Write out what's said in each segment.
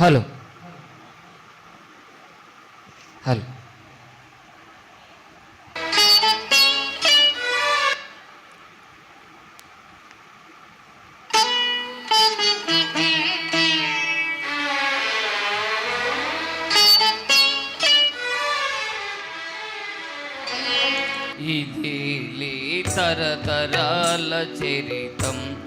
Hello. Hello. ఇది తరతరాల చరితం.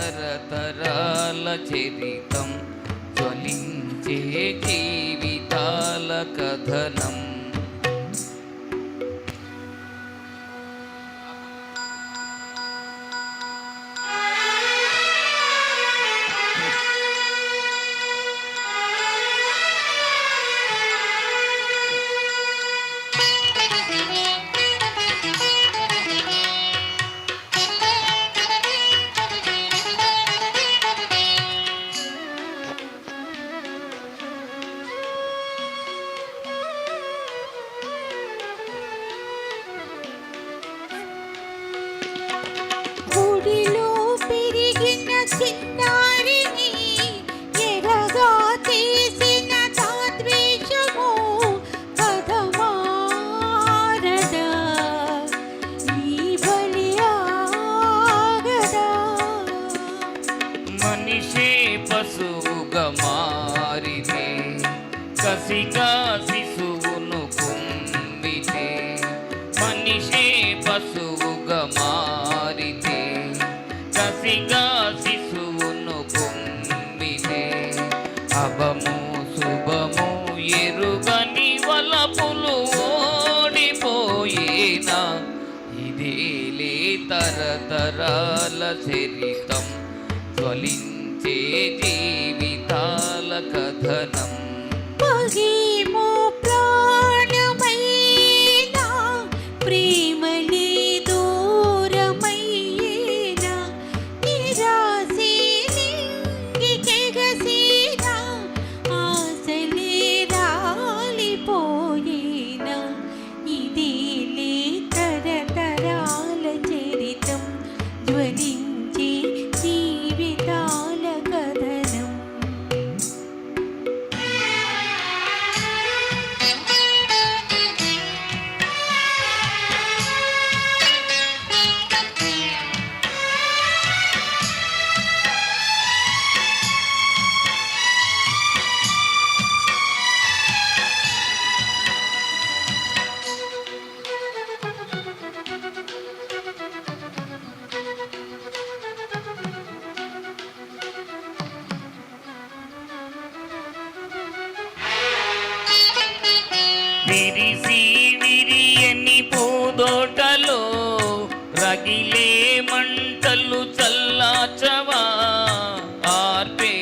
తరతరాల చరితం జ్వలించే జీవితాల కథనం. కసిగా శిశువును కుమ్మితే మనిషే పశువుగా మారితే కసిగా శిశువును కుమ్మితే అభము శుభము ఎరుగని వలపులు ఓడిపోయేనా? ఇదేలే తరతరాల చరితం జ్వలించే జీవితాల కథనం. 你 విరియని పూదోటలో రగిలే మంటలు చల్లాచవా ఆర్పేదెలా?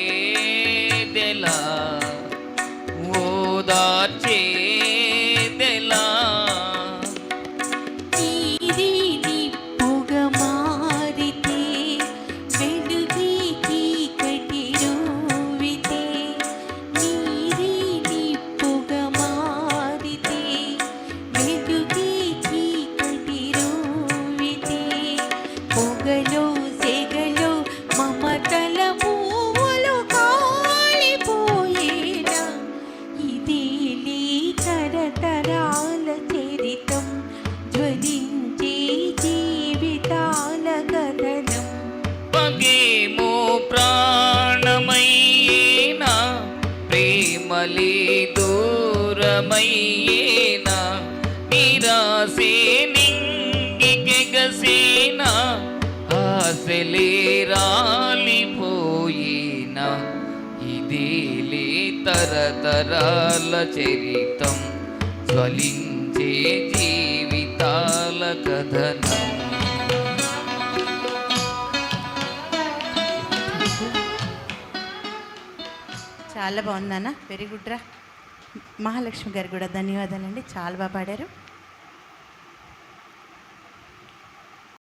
ఓదార్చే నిరమయ్యేనా నిరాసే నింగికెగసేనా ఆశలే రాలిపోయినా? ఇదేలే తరతరాల చరితం. జ్వలించే జీవితాల కథన. చాలా బాగుందన్న వెరీ గుడ్ రా. మహాలక్ష్మి గారు కూడా ధన్యవాదాలండి. చాలా బాగా పాడారు.